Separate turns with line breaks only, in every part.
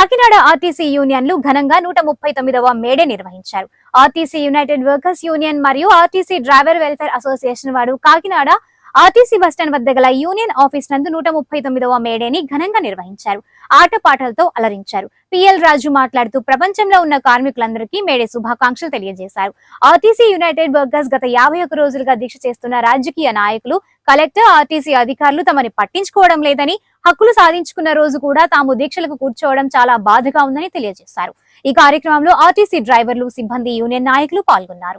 Kakinada RTC యూనియన్లు ఘనంగా నూట ముప్పై తొమ్మిదవ మేడే నిర్వహించారు. ఆర్టీసీ యునైటెడ్ వర్కర్స్ యూనియన్ మరియు ఆర్టీసీ డ్రైవర్ వెల్ఫేర్ అసోసియేషన్ వారు కాకినాడ ఆర్టీసీ బస్టాండ్ వద్ద గల యూనియన్ ఆఫీస్ నందు నూట ముప్పై తొమ్మిదవ మేడేని ఘనంగా నిర్వహించారు. ఆటపాటలతో అలరించారు. పిఎల్ రాజు మాట్లాడుతూ ప్రపంచంలో ఉన్న కార్మికులందరికీ మేడే శుభాకాంక్షలు తెలియజేశారు. ఆర్టీసీ యునైటెడ్ వర్కర్స్ గత యాభై ఒక్క రోజులుగా దీక్ష చేస్తున్న రాజకీయ నాయకులు కలెక్టర్ ఆర్టీసీ అధికారులు తమని పట్టించుకోవడం లేదని హక్కులు సాధించుకున్న రోజు కూడా తాము దీక్షలకు కూర్చోవడం చాలా బాధగా ఉందని తెలియజేశారు. ఈ కార్యక్రమంలో ఆర్టీసీ డ్రైవర్లు సిబ్బంది యూనియన్ నాయకులు పాల్గొన్నారు.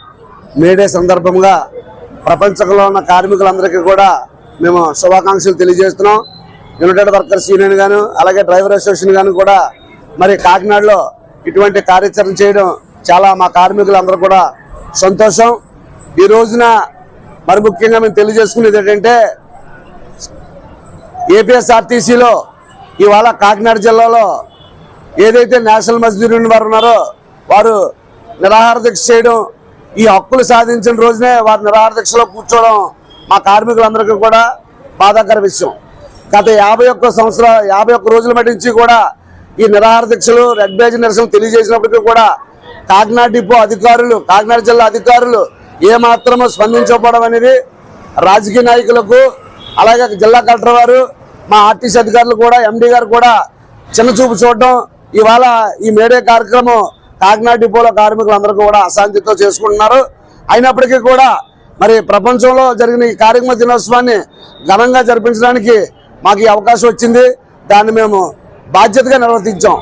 మేడే సందర్భంగా ప్రపంచంలో ఉన్న కార్మికులందరికీ కూడా మేము శుభాకాంక్షలు తెలియజేస్తున్నాం. యునైటెడ్ వర్కర్స్ యూనియన్ గాను అలాగే డ్రైవర్ అసోసియేషన్ గాను కూడా మరి కాకినాడలో ఇటువంటి కార్యాచరణ చేయడం చాలా మా కార్మికులందరూ కూడా సంతోషం. ఈ రోజున మరి ముఖ్యంగా మేము తెలియజేసుకునేది ఏంటంటే ఏపీఎస్ఆర్టీసీలో ఇవాళ కాకినాడ జిల్లాలో ఏదైతే నేషనల్ మజ్దూర్ యూనియన్ వారు ఉన్నారో వారు నిరాహార దీక్ష చేయడం ఈ హక్కులు సాధించిన రోజునే వారు నిరాహార దీక్షలో కూర్చోవడం మా కార్మికులందరికీ కూడా బాధాకర విషయం. గత యాభై ఒక్క సంవత్సరాల యాభై ఒక్క రోజుల మటించి కూడా ఈ నిరాహార దీక్షలు రెడ్ బేజ్ నిరసన తెలియజేసినప్పటికీ కూడా కాకినాడ డిపో అధికారులు కాకినాడ జిల్లా అధికారులు ఏ స్పందించకపోవడం అనేది రాజకీయ నాయకులకు అలాగే జిల్లా కలెక్టర్ వారు మా ఆర్టీసీ అధికారులు కూడా ఎండీ గారు కూడా చిన్న చూపు చూడడం ఇవాళ ఈ మేడే కార్యక్రమం కాకినాడ డిపోలో కార్మికులందరూ కూడా అశాంతితో చేసుకుంటున్నారు. అయినప్పటికీ కూడా మరి ప్రపంచంలో జరిగిన ఈ కార్యక్రమ దినోత్సవాన్ని ఘనంగా జరిపించడానికి మాకు ఈ అవకాశం వచ్చింది. దాన్ని మేము బాధ్యతగా నిర్వర్తించాం.